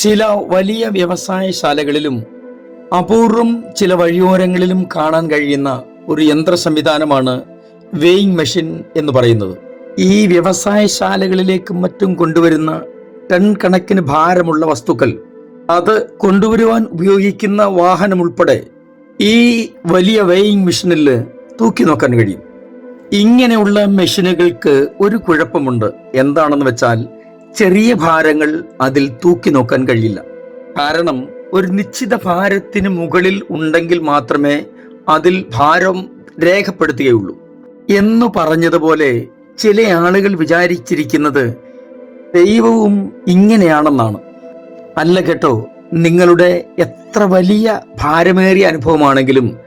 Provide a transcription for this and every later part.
ചില വലിയ വ്യവസായശാലകളിലും അപൂർവം ചില വഴിയോരങ്ങളിലും കാണാൻ കഴിയുന്ന ഒരു യന്ത്ര സംവിധാനമാണ് വെയിങ് മെഷീൻ എന്ന് പറയുന്നത്. ഈ വ്യവസായശാലകളിലേക്കും മറ്റും കൊണ്ടുവരുന്ന ടൺ കണക്കിന് ഭാരമുള്ള വസ്തുക്കൾ അത് കൊണ്ടുവരുവാൻ ഉപയോഗിക്കുന്ന വാഹനം ഉൾപ്പെടെ ഈ വലിയ വെയിങ് മെഷീനിൽ തൂക്കി നോക്കാൻ കഴിയും. ഇങ്ങനെയുള്ള മെഷീനുകൾക്ക് ഒരു കുഴപ്പമുണ്ട്. എന്താണെന്ന് വെച്ചാൽ ചെറിയ ഭാരങ്ങൾ അതിൽ തൂക്കി നോക്കാൻ കഴിയില്ല. കാരണം ഒരു നിശ്ചിത ഭാരത്തിന് മുകളിൽ ഉണ്ടെങ്കിൽ മാത്രമേ അതിൽ ഭാരം രേഖപ്പെടുത്തുകയുള്ളൂ. എന്നു പറഞ്ഞതുപോലെ ചില ആളുകൾ വിചാരിച്ചിരിക്കുന്നത് ദൈവവും ഇങ്ങനെയാണെന്നാണ്. അല്ല കേട്ടോ നിങ്ങളുടെ എത്ര വലിയ ഭാരമേറിയ അനുഭവമാണെങ്കിലും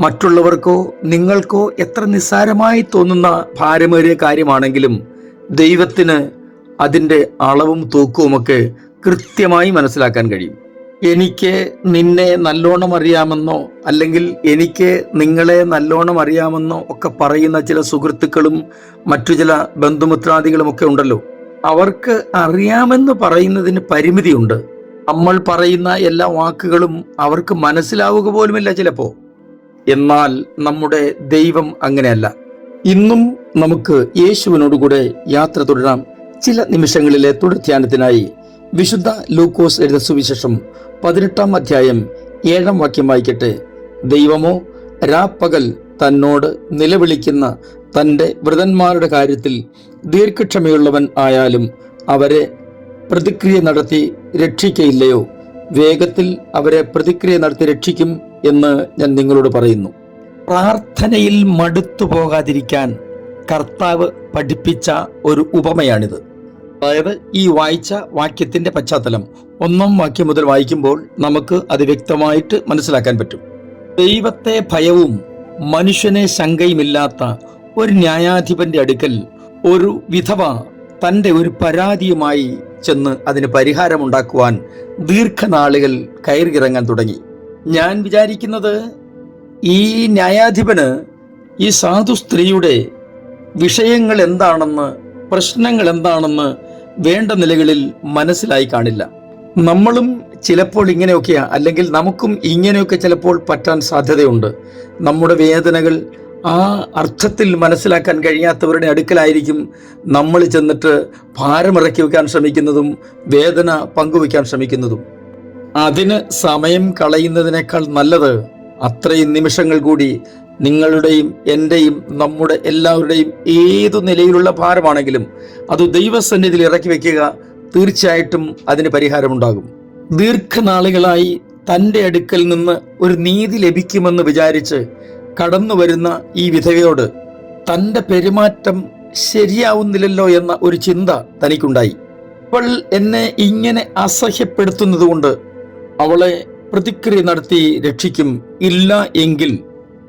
മറ്റുള്ളവർക്കോ നിങ്ങൾക്കോ എത്ര നിസ്സാരമായി തോന്നുന്ന ഭാരമേറിയ കാര്യമാണെങ്കിലും ദൈവത്തിന് അതിന്റെ അളവും തൂക്കവുമൊക്കെ കൃത്യമായി മനസ്സിലാക്കാൻ കഴിയും. എനിക്ക് നിന്നെ നല്ലോണം അറിയാമെന്നോ അല്ലെങ്കിൽ എനിക്ക് നിങ്ങളെ നല്ലോണം അറിയാമെന്നോ ഒക്കെ പറയുന്ന ചില സുഹൃത്തുക്കളും മറ്റു ചില ബന്ധുമിത്രാദികളും ഒക്കെ ഉണ്ടല്ലോ. അവർക്ക് അറിയാമെന്ന് പറയുന്നതിന് പരിമിതിയുണ്ട്. നമ്മൾ പറയുന്ന എല്ലാ വാക്കുകളും അവർക്ക് മനസ്സിലാവുക പോലുമില്ല ചിലപ്പോൾ. എന്നാൽ നമ്മുടെ ദൈവം അങ്ങനെയല്ല. ഇന്നും നമുക്ക് യേശുവിനോടുകൂടെ യാത്ര തുടരാം. ചില നിമിഷങ്ങളിലെ തുടർധ്യാനത്തിനായി വിശുദ്ധ ലൂക്കോസ് എഴുത സുവിശേഷം പതിനെട്ടാം അധ്യായം ഏഴാം വാക്യം വായിക്കട്ടെ. ദൈവമോ രാപ്പകൽ തന്നോട് നിലവിളിക്കുന്ന തന്റെ വ്രതന്മാരുടെ കാര്യത്തിൽ ദീർഘക്ഷമയുള്ളവൻ ആയാലും അവരെ പ്രതിക്രിയ നടത്തി രക്ഷിക്കയില്ലയോ? വേഗത്തിൽ അവരെ പ്രതിക്രിയ നടത്തി രക്ഷിക്കും എന്ന് ഞാൻ നിങ്ങളോട് പറയുന്നു. പ്രാർത്ഥനയിൽ മടുത്തു പോകാതിരിക്കാൻ കർത്താവ് പഠിപ്പിച്ച ഒരു ഉപമയാണിത്. അതായത് ഈ വായിച്ച വാക്യത്തിന്റെ പശ്ചാത്തലം ഒന്നാം വാക്യം മുതൽ വായിക്കുമ്പോൾ നമുക്ക് അത് വ്യക്തമായിട്ട് മനസ്സിലാക്കാൻ പറ്റും. ദൈവത്തെ ഭയവും മനുഷ്യനെ ശങ്കയുമില്ലാത്ത ഒരു ന്യായാധിപന്റെ അടുക്കൽ ഒരു വിധവ തന്റെ ഒരു പരാതിയുമായി ചെന്ന് അതിന് പരിഹാരമുണ്ടാക്കുവാൻ ദീർഘനാളുകൾ കയറിയിറങ്ങാൻ തുടങ്ങി. ഞാൻ വിചാരിക്കുന്നത് ഈ ന്യായാധിപന് ഈ സാധു സ്ത്രീയുടെ വിഷയങ്ങൾ എന്താണെന്ന് പ്രശ്നങ്ങൾ എന്താണെന്ന് വേണ്ട നിലകളിൽ മനസ്സിലായി കാണില്ല. നമ്മളും ചിലപ്പോൾ ഇങ്ങനെയൊക്കെയാ അല്ലെങ്കിൽ നമുക്കും ഇങ്ങനെയൊക്കെ ചിലപ്പോൾ പറ്റാൻ സാധ്യതയുണ്ട്. നമ്മുടെ വേദനകൾ ആ അർത്ഥത്തിൽ മനസ്സിലാക്കാൻ കഴിയാത്തവരുടെ അടുക്കലായിരിക്കും നമ്മൾ ചെന്നിട്ട് ഭാരമിറക്കി വെക്കാൻ ശ്രമിക്കുന്നതും വേദന പങ്കുവെക്കാൻ ശ്രമിക്കുന്നതും. അതിന് സമയം കളയുന്നതിനേക്കാൾ നല്ലത് അത്രയും നിമിഷങ്ങൾ കൂടി നിങ്ങളുടെയും എന്റെയും നമ്മുടെ എല്ലാവരുടെയും ഏതു നിലയിലുള്ള ഭാരമാണെങ്കിലും അത് ദൈവസന്നിധിയിൽ ഇറക്കി വെക്കുക തീർച്ചയായിട്ടും അതിന് പരിഹാരമുണ്ടാകും. ദീർഘനാളുകളായി തന്റെ അടുക്കൽ നിന്ന് ഒരു നീതി ലഭിക്കുമെന്ന് വിചാരിച്ച് കടന്നു വരുന്ന ഈ വിധവയോട് തന്റെ പെരുമാറ്റം ശരിയാവുന്നില്ലല്ലോ എന്ന ഒരു ചിന്ത തനിക്കുണ്ടായി. അവൾ എന്നെ ഇങ്ങനെ അസഹ്യപ്പെടുത്തുന്നതുകൊണ്ട് അവളെ പ്രതിക്രിയ നടത്തി രക്ഷിക്കും ഇല്ല എങ്കിൽ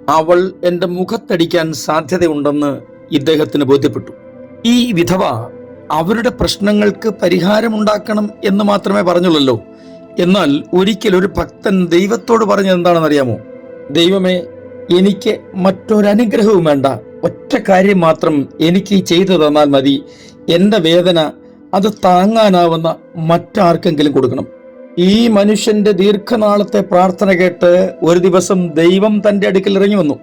അവൾ എന്റെ മുഖത്തടിക്കാൻ സാധ്യതയുണ്ടെന്ന് ഇദ്ദേഹത്തിന് ബോധ്യപ്പെട്ടു. ഈ വിധവ അവരുടെ പ്രശ്നങ്ങൾക്ക് പരിഹാരമുണ്ടാക്കണം എന്ന് മാത്രമേ പറഞ്ഞുള്ളല്ലോ. എന്നാൽ ഒരിക്കൽ ഒരു ഭക്തൻ ദൈവത്തോട് പറഞ്ഞത് എന്താണെന്ന് അറിയാമോ ദൈവമേ എനിക്ക് മറ്റൊരനുഗ്രഹവും വേണ്ട. ഒറ്റ കാര്യം മാത്രം എനിക്ക് ചെയ്തു തന്നാൽ മതി. എന്റെ വേദന അത് താങ്ങാനാവുന്ന മറ്റാർക്കെങ്കിലും കൊടുക്കണം. ഈ മനുഷ്യന്റെ ദീർഘനാളത്തെ പ്രാർത്ഥന കേട്ട് ഒരു ദിവസം ദൈവം തന്റെ അടുക്കൽ ഇറങ്ങി വന്നു.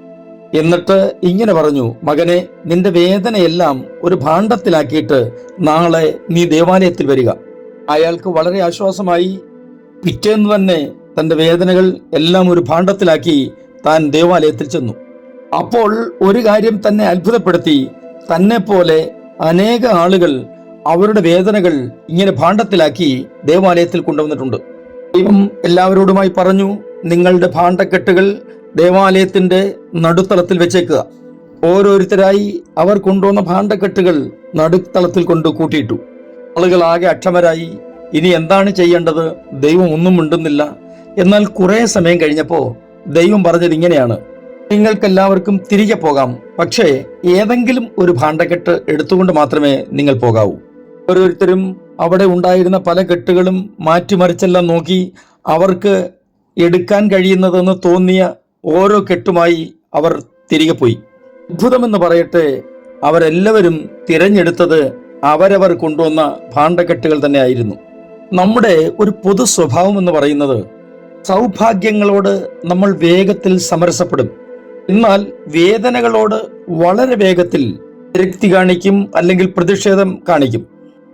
എന്നിട്ട് ഇങ്ങനെ പറഞ്ഞു മകനെ നിന്റെ വേദനയെല്ലാം ഒരു ഭാണ്ഡത്തിലാക്കിയിട്ട് നാളെ നീ ദേവാലയത്തിൽ വരിക. അയാൾക്ക് വളരെ ആശ്വാസമായി പിറ്റേന്ന് തന്നെ തന്റെ വേദനകൾ എല്ലാം ഒരു ഭാണ്ഡത്തിലാക്കി താൻ ദേവാലയത്തിൽ ചെന്നു. അപ്പോൾ ഒരു കാര്യം തന്നെ അത്ഭുതപ്പെടുത്തി തന്നെ പോലെ അനേക ആളുകൾ അവരുടെ വേദനകൾ ഇങ്ങനെ ഭാണ്ഡത്തിലാക്കി ദേവാലയത്തിൽ കൊണ്ടുവന്നിട്ടുണ്ട്. ദൈവം എല്ലാവരോടുമായി പറഞ്ഞു നിങ്ങളുടെ ഭാണ്ഡക്കെട്ടുകൾ ദേവാലയത്തിന്റെ നടുത്തളത്തിൽ വെച്ചേക്കുക. ഓരോരുത്തരായി അവർ കൊണ്ടുവന്ന ഭാണ്ഡക്കെട്ടുകൾ നടുത്തളത്തിൽ കൊണ്ട് കൂട്ടിയിട്ടു. ആളുകൾ ആകെ അക്ഷമരായി ഇനി എന്താണ് ചെയ്യേണ്ടത്? ദൈവം ഒന്നും മിണ്ടുന്നില്ല. എന്നാൽ കുറെ സമയം കഴിഞ്ഞപ്പോൾ ദൈവം പറഞ്ഞത് ഇങ്ങനെയാണ്. നിങ്ങൾക്കെല്ലാവർക്കും തിരികെ പോകാം പക്ഷേ ഏതെങ്കിലും ഒരു ഭാണ്ഡക്കെട്ട് എടുത്തുകൊണ്ട് മാത്രമേ നിങ്ങൾ പോകാവൂ. ഓരോരുത്തരും അവിടെ ഉണ്ടായിരുന്ന പല കെട്ടുകളും മാറ്റിമറിച്ചെല്ലാം നോക്കി അവർക്ക് എടുക്കാൻ കഴിയുന്നതെന്ന് തോന്നിയ ഓരോ കെട്ടുമായി അവർ തിരികെ പോയി. അത്ഭുതമെന്ന് പറയട്ടെ അവരെല്ലാവരും തിരഞ്ഞെടുത്തത് അവരവർ കൊണ്ടുവന്ന ഭാണ്ഡക്കെട്ടുകൾ തന്നെയായിരുന്നു. നമ്മുടെ ഒരു പൊതു സ്വഭാവം എന്ന് പറയുന്നത് സൗഭാഗ്യങ്ങളോട് നമ്മൾ വേഗത്തിൽ സമരസപ്പെടും. എന്നാൽ വേദനകളോട് വളരെ വേഗത്തിൽ വിരക്തി കാണിക്കും അല്ലെങ്കിൽ പ്രതിഷേധം കാണിക്കും.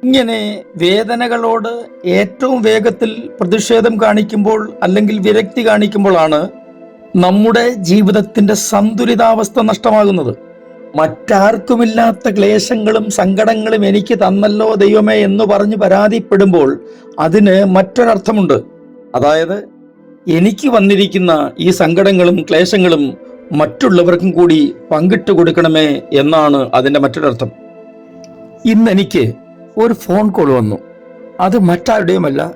ഇങ്ങനെ വേദനകളോട് ഏറ്റവും വേഗത്തിൽ പ്രതിഷേധം കാണിക്കുമ്പോൾ അല്ലെങ്കിൽ വിരക്തി കാണിക്കുമ്പോഴാണ് നമ്മുടെ ജീവിതത്തിന്റെ സന്തുലിതാവസ്ഥ നഷ്ടമാകുന്നത്. മറ്റാർക്കുമില്ലാത്ത ക്ലേശങ്ങളും സങ്കടങ്ങളും എനിക്ക് തന്നല്ലോ ദൈവമേ എന്ന് പറഞ്ഞ് പരാതിപ്പെടുമ്പോൾ അതിന് മറ്റൊരർത്ഥമുണ്ട്. അതായത് എനിക്ക് വന്നിരിക്കുന്ന ഈ സങ്കടങ്ങളും ക്ലേശങ്ങളും മറ്റുള്ളവർക്കും കൂടി പങ്കിട്ട് കൊടുക്കണമേ എന്നാണ് അതിന്റെ മറ്റൊരർത്ഥം. ഇന്ന് എനിക്ക് ഒരു ഫോൺ കോൾ വന്നു. അത് മറ്റാരുടെയുമല്ല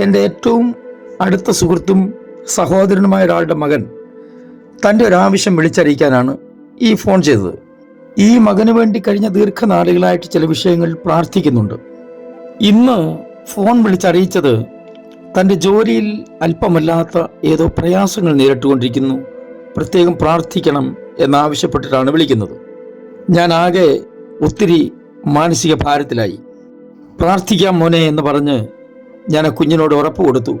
എന്റെ ഏറ്റവും അടുത്ത സുഹൃത്തും സഹോദരനുമായ ഒരാളുടെ മകൻ തന്റെ ഒരാവശ്യം വിളിച്ചറിയിക്കാനാണ് ഈ ഫോൺ ചെയ്തത്. ഈ മകന് വേണ്ടി കഴിഞ്ഞ ദീർഘനാളുകളായിട്ട് ചില വിഷയങ്ങൾ പ്രാർത്ഥിക്കുന്നുണ്ട്. ഇന്ന് ഫോൺ വിളിച്ചറിയിച്ചത് തന്റെ ജോലിയിൽ അല്പമല്ലാത്ത ഏതോ പ്രയാസങ്ങൾ നേരിട്ടുകൊണ്ടിരിക്കുന്നു. പ്രത്യേകം പ്രാർത്ഥിക്കണം എന്നാവശ്യപ്പെട്ടിട്ടാണ് വിളിക്കുന്നത്. ഞാൻ ആകെ ഒത്തിരി മാനസിക ഭാരത്തിലായി. പ്രാർത്ഥിക്കാം മോനെ എന്ന് പറഞ്ഞ് ഞാൻ ആ കുഞ്ഞിനോട് ഉറപ്പ് കൊടുത്തു.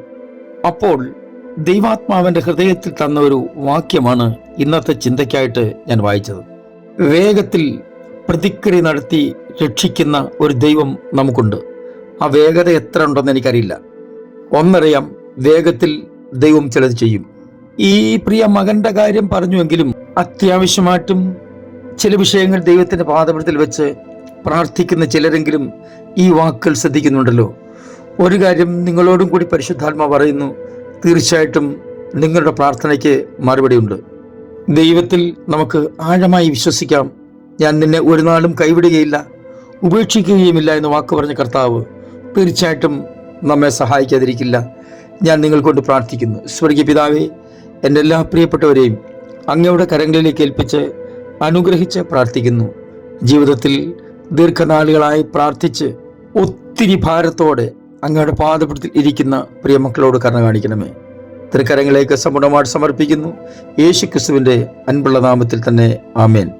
അപ്പോൾ ദൈവാത്മാവിന്റെ ഹൃദയത്തിൽ തന്ന ഒരു വാക്യമാണ് ഇന്നത്തെ ചിന്തയ്ക്കായിട്ട് ഞാൻ വായിച്ചത്. വേഗത്തിൽ പ്രതിക്രിയ നടത്തി രക്ഷിക്കുന്ന ഒരു ദൈവം നമുക്കുണ്ട്. ആ വേഗത എത്ര ഉണ്ടെന്ന് എനിക്കറിയില്ല. ഒന്നറിയാം വേഗത്തിൽ ദൈവം ചിലത് ചെയ്യും. ഈ പ്രിയ മകന്റെ കാര്യം പറഞ്ഞുവെങ്കിലും അത്യാവശ്യമായിട്ടും ചില വിഷയങ്ങൾ ദൈവത്തിന്റെ പാദപടത്തിൽ വെച്ച് പ്രാർത്ഥിക്കുന്ന ചിലരെങ്കിലും ഈ വാക്കുകൾ ശ്രദ്ധിക്കുന്നുണ്ടല്ലോ. ഒരു കാര്യം നിങ്ങളോടും കൂടി പരിശുദ്ധാത്മ പറയുന്നു തീർച്ചയായിട്ടും നിങ്ങളുടെ പ്രാർത്ഥനയ്ക്ക് മറുപടിയുണ്ട്. ദൈവത്തിൽ നമുക്ക് ആഴമായി വിശ്വസിക്കാം. ഞാൻ നിന്നെ ഒരു നാളും കൈവിടുകയില്ല ഉപേക്ഷിക്കുകയുമില്ല എന്ന് വാക്ക് പറഞ്ഞ കർത്താവ് തീർച്ചയായിട്ടും നമ്മെ സഹായിക്കാതിരിക്കില്ല. ഞാൻ നിങ്ങൾക്കൊണ്ട് പ്രാർത്ഥിക്കുന്നു. സ്വർഗീയ പിതാവേ എന്റെ എല്ലാ പ്രിയപ്പെട്ടവരെയും അങ്ങയുടെ കരങ്ങളിലേക്ക് ഏൽപ്പിച്ച് അനുഗ്രഹിച്ച് പ്രാർത്ഥിക്കുന്നു. ജീവിതത്തിൽ ദീർഘനാളുകളായി പ്രാർത്ഥിച്ച് ഒത്തിരി ഭാരത്തോടെ അങ്ങയുടെ പാദപടത്തിൽ ഇരിക്കുന്ന പ്രിയമക്കളോട് കരുണ കാണിക്കണമേ. തൃക്കരങ്ങളിലേക്ക് സമ്പൂർണമായിട്ട് സമർപ്പിക്കുന്നു. യേശു ക്രിസ്തുവിന്റെ അൻപുള്ള നാമത്തിൽ തന്നെ ആമേൻ.